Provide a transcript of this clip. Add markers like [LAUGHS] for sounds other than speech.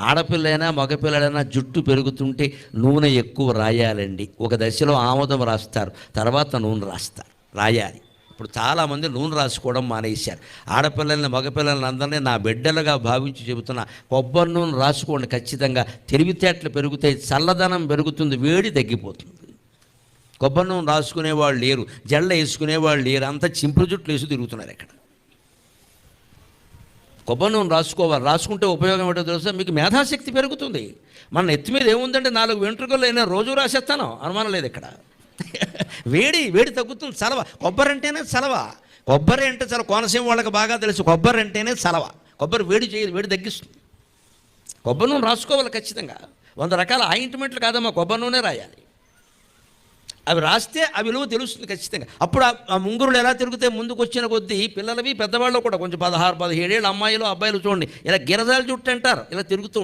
ఆడపిల్లైనా మగపిల్లడైనా జుట్టు పెరుగుతుంటే నూనె ఎక్కువ రాయాలండి. ఒక దశలో ఆమోదం రాస్తారు తర్వాత నూనె రాస్తారు రాయాలి. ఇప్పుడు చాలామంది నూనె రాసుకోవడం మానేశారు. ఆడపిల్లల్ని మగపిల్లల్ని అందరినీ నా బిడ్డలుగా భావించి చెబుతున్నా కొబ్బరి నూనె రాసుకోండి ఖచ్చితంగా. తెలివితేటలు పెరుగుతాయి చల్లదనం పెరుగుతుంది వేడి తగ్గిపోతుంది. కొబ్బరి నూనె రాసుకునేవాళ్ళు లేరు జళ్ళ వేసుకునేవాళ్ళు లేరు అంత చింపురు జుట్లు వేసి తిరుగుతున్నారు ఇక్కడ. కొబ్బరి నూనె రాసుకోవాలి రాసుకుంటే ఉపయోగం ఏంటో తెలుసా? మీకు మేధాశక్తి పెరుగుతుంది. మన ఎత్తి మీద ఏముందంటే నాలుగు వెంట్రుకలు అయినా రోజు రాసేస్తాను. అనుమానం లేదు ఇక్కడ. [LAUGHS] వేడి వేడి తగ్గుతుంది చలవ కొబ్బరి అంటేనే చలవ కొబ్బరి అంటే చాలా కోనసీమ వాళ్ళకి బాగా తెలుసు. కొబ్బరి అంటేనే చలవ కొబ్బరి వేడి చేయదు వేడి తగ్గిస్తుంది. కొబ్బరి నూనె రాసుకోవాలి ఖచ్చితంగా. వంద రకాల ఆయింట్మెంట్లు కాదమ్మా కొబ్బరి నూనె రాయాలి. అవి రాస్తే ఆ విలువ తెలుస్తుంది ఖచ్చితంగా. అప్పుడు ఆ- ముంగురులు ఎలా తిరిగితే ముందుకు వచ్చిన కొద్దీ పిల్లలవి పెద్దవాళ్ళు కూడా కొంచెం పదహారు పదిహేడేళ్ళు అమ్మాయిలు అబ్బాయిలు చూడండి ఇలా గిరజాలు జుట్టు అంటారు. ఇలా తిరుగుతూ